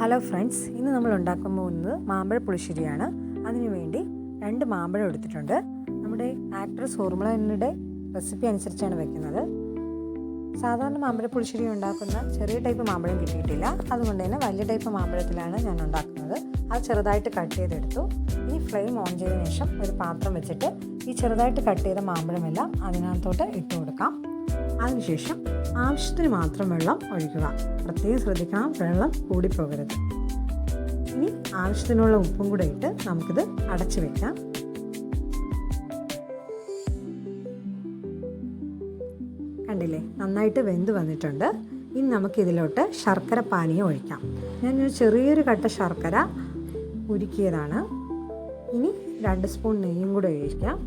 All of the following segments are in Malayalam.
ഹലോ ഫ്രണ്ട്സ് ഇന്ന് നമ്മൾ ഉണ്ടാക്കാൻ പോകുന്നത് മാമ്പഴ പുളിശ്ശേരിയാണ്. അതിനുവേണ്ടി രണ്ട് മാമ്പഴം എടുത്തിട്ടുണ്ട്. നമ്മുടെ ആക്ടർ സൂർമളയുടെ റെസിപ്പി അനുസരിച്ചാണ് വെക്കുന്നത്. സാധാരണ മാമ്പഴ പുളിശ്ശേരി ഉണ്ടാക്കുന്ന ചെറിയ ടൈപ്പ് മാമ്പഴം കിട്ടിയിട്ടില്ല. അതുകൊണ്ട് തന്നെ വലിയ ടൈപ്പ് മാമ്പഴത്തിലാണ് ഞാൻ ഉണ്ടാക്കുന്നത്. അത് ചെറുതായിട്ട് കട്ട് ചെയ്തെടുത്തു. ഈ ഫ്ലെയിം ഓൺ ചെയ്തതിനു ശേഷം ഒരു പാത്രം വെച്ചിട്ട് ഈ ചെറുതായിട്ട് കട്ട് ചെയ്ത മാമ്പഴമെല്ലാം അതിനകത്തോട്ട് ഇട്ട് കൊടുക്കാം അതിനുശേഷം ആവശ്യത്തിന് മാത്രം വെള്ളം ഒഴിക്കുക. പ്രത്യേകം ശ്രദ്ധിക്കണം വെള്ളം കൂടിപ്പോകരുത്. ഇനി ആവശ്യത്തിനുള്ള ഉപ്പും കൂടെ ഇട്ട് നമുക്കിത് അടച്ചു വെക്കാം. കണ്ടില്ലേ? നന്നായിട്ട് വെന്ത് വന്നിട്ടുണ്ട്. ഇനി നമുക്കിതിലോട്ട് ശർക്കര പാനീയം ഒഴിക്കാം. ഞാനൊരു ചെറിയൊരു കട്ട ശർക്കര ഉരുക്കിയതാണ്. ഇനി രണ്ട് സ്പൂൺ നെയ്യും കൂടെ ഒഴിക്കാം.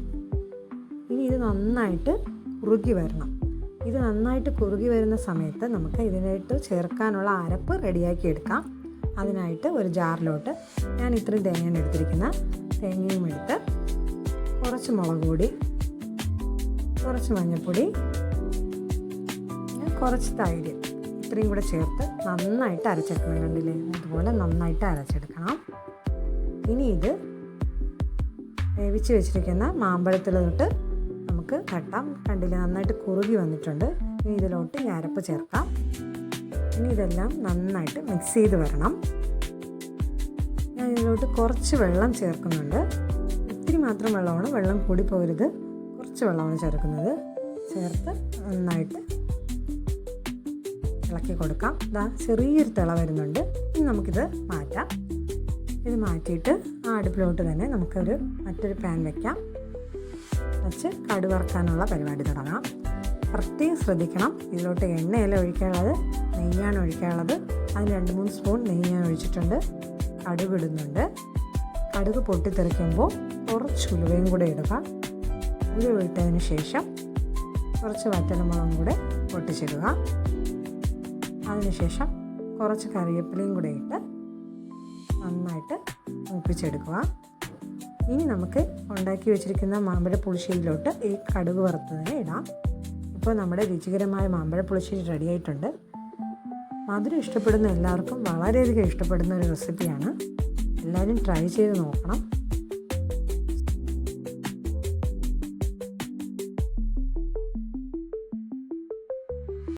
ഇനി ഇത് നന്നായിട്ട് ഉറുകി വരണം. ഇത് നന്നായിട്ട് കുറുകി വരുന്ന സമയത്ത് നമുക്ക് ഇതിനായിട്ട് ചേർക്കാനുള്ള അരപ്പ് റെഡിയാക്കി എടുക്കാം. അതിനായിട്ട് ഒരു ജാറിലോട്ട് ഞാൻ ഇത്രയും തേങ്ങയാണ് എടുത്തിരിക്കുന്ന തേങ്ങയും എടുത്ത് കുറച്ച് മുളക് പൊടി കുറച്ച് മഞ്ഞൾപ്പൊടി കുറച്ച് തൈര് ഇത്രയും കൂടെ ചേർത്ത് നന്നായിട്ട് അരച്ചെടുക്കണം കണ്ടില്ലേ? അതുപോലെ നന്നായിട്ട് അരച്ചെടുക്കണം. ഇനി ഇത് വേവിച്ച് വെച്ചിരിക്കുന്ന മാമ്പഴത്തിലോട്ട് നമുക്ക് തട്ടാം കണ്ടില്ല നന്നായിട്ട് കുറുകി വന്നിട്ടുണ്ട്. ഇനി ഇതിലോട്ട് ഈ അരപ്പ് ചേർക്കാം. ഇനി ഇതെല്ലാം നന്നായിട്ട് മിക്സ് ചെയ്ത് വരണം. ഞാൻ ഇതിലോട്ട് കുറച്ച് വെള്ളം ചേർക്കുന്നുണ്ട്. ഇത്തിരി മാത്രം വെള്ളമാണ് വെള്ളം കൂടി പോരുത്. കുറച്ച് വെള്ളമാണ് ചേർക്കുന്നത്. ചേർത്ത് നന്നായിട്ട് ഇളക്കി കൊടുക്കാം. ഇതാ ചെറിയൊരു തിള വരുന്നുണ്ട്. ഇനി നമുക്കിത് മാറ്റാം. ഇത് മാറ്റിയിട്ട് ആ അടുപ്പിലോട്ട് തന്നെ നമുക്കൊരു മറ്റൊരു പാൻ വെക്കാം. വെച്ച് കടു വറുക്കാനുള്ള പരിപാടി തുടങ്ങാം. പ്രത്യേകം ശ്രദ്ധിക്കണം. ഇതിലോട്ട് എണ്ണയല്ല ഒഴിക്കാനുള്ളത്? നെയ്യാണ് ഒഴിക്കാനുള്ളത്. അതിന് രണ്ട് മൂന്ന് സ്പൂൺ നെയ്യ് ഒഴിച്ചിട്ടുണ്ട്. കടുക് ഇടുന്നുണ്ട്. കടുക് പൊട്ടിത്തെറിക്കുമ്പോൾ കുറച്ച് ഉലുവയും കൂടെ ഇടുക. ഉലുവ ഇട്ടതിന് ശേഷം കുറച്ച് വറ്റലമുളകും കൂടെ പൊട്ടിച്ചിടുക. അതിനുശേഷം കുറച്ച് കറിവേപ്പിലയും കൂടെ ഇട്ട് നന്നായിട്ട് മൂപ്പിച്ചെടുക്കുക. ഇനി നമുക്ക് ഉണ്ടാക്കി വെച്ചിരിക്കുന്ന മാമ്പഴ പുളിശ്ശേരിയിലോട്ട് ഈ കടുക് വറുത്തതിനെ ഇടാം. ഇപ്പോൾ നമ്മുടെ രുചികരമായ മാമ്പഴ പുളിശ്ശേരി റെഡി ആയിട്ടുണ്ട്. മധുരം ഇഷ്ടപ്പെടുന്ന എല്ലാവർക്കും വളരെയധികം ഇഷ്ടപ്പെടുന്ന ഒരു റെസിപ്പിയാണ് എല്ലാവരും ട്രൈ ചെയ്ത് നോക്കണം.